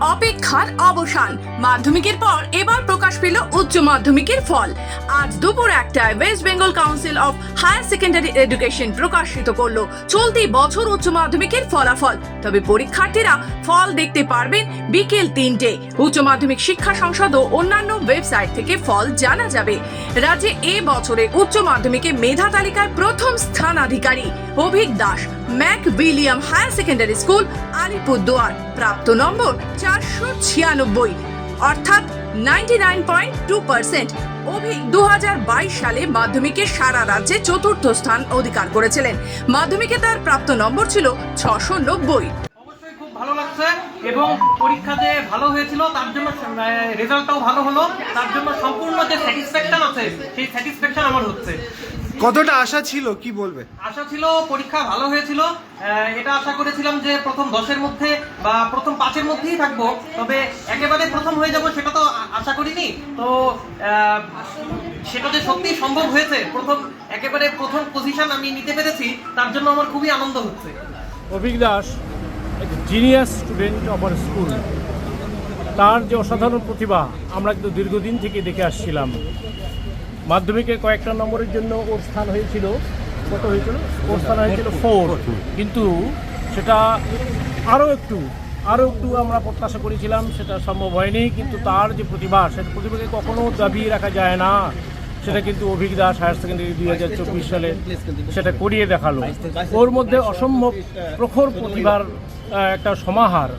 অপেক্ষার অবসান। মাধ্যমিকের পর এবার প্রকাশ পেল উচ্চ মাধ্যমিকের ফল। আজ দুপুর একটায় West Bengal Council of Higher Secondary Education প্রকাশিত করল চলতি বছর উচ্চ মাধ্যমিকের ফলাফল। তবে পরীক্ষার্থীরা ফল দেখতে পারবেন বিকেল তিনটে। উচ্চ মাধ্যমিক শিক্ষা সংসদ ও অন্যান্য ওয়েবসাইট থেকে ফল জানা যাবে। রাজ্যে এ বছরে উচ্চ মাধ্যমিকে মেধা তালিকায় প্রথম স্থানাধিকারী Avik Das Mac William Higher Secondary School, Alipurduar. প্রাপ্ত নম্বর চারশো ছিয়ানব্বই, অর্থাৎ ninety nine point two percent Avik দু সালে মাধ্যমিকে সারা রাজ্যে চতুর্থ স্থান অধিকার করেছিলেন। মাধ্যমিকে তার প্রাপ্ত নম্বর ছিল ছশো নব্বই। ভালো লাগছে এবং পরীক্ষা যে ভালো হয়েছিল, তার জন্য রেজাল্টটাও ভালো হলো। তার জন্য সম্পূর্ণ যে স্যাটিসফ্যাকশন আছে, সেই স্যাটিসফ্যাকশন আমার হচ্ছে। কতটা আশা ছিল কি বলবে? আশা ছিল পরীক্ষা ভালো হয়েছিল। এটা আশা করেছিলাম যে প্রথম দশের মধ্যে বা প্রথম পাঁচের মধ্যেই থাকব। তবে একেবারে প্রথম হয়ে যাব সেটা তো আশা করিনি। তো সেটা যে সত্যি সম্ভব হয়েছে প্রথম একেবারে প্রথম পজিশন আমি নিতে পেরেছি তার জন্য আমার খুবই আনন্দ হচ্ছে। Avik Das genius student of our school তার যে অসাধারণ প্রতিভা আমরা কিন্তু দীর্ঘদিন থেকে দেখে আসছিলাম। মাধ্যমিকে কয়েকটা নম্বরের জন্য ওর স্থান হয়েছিল। কত হয়েছিল? ওর স্থান হয়েছিল ফোর কিন্তু সেটা আরও একটু আরও একটু আমরা প্রত্যাশা করেছিলাম, সেটা সম্ভব হয়নি। কিন্তু তার যে প্রতিভা, সেটা প্রতিভাকে কখনো দাবিয়ে রাখা যায় না। সেটা কিন্তু অভিক দাস হায়ার সেকেন্ডারি দুই হাজার চব্বিশ সালে সেটা করিয়ে দেখাল। ওর মধ্যে অসম্ভব প্রখর প্রতিভার একটা সমাহার।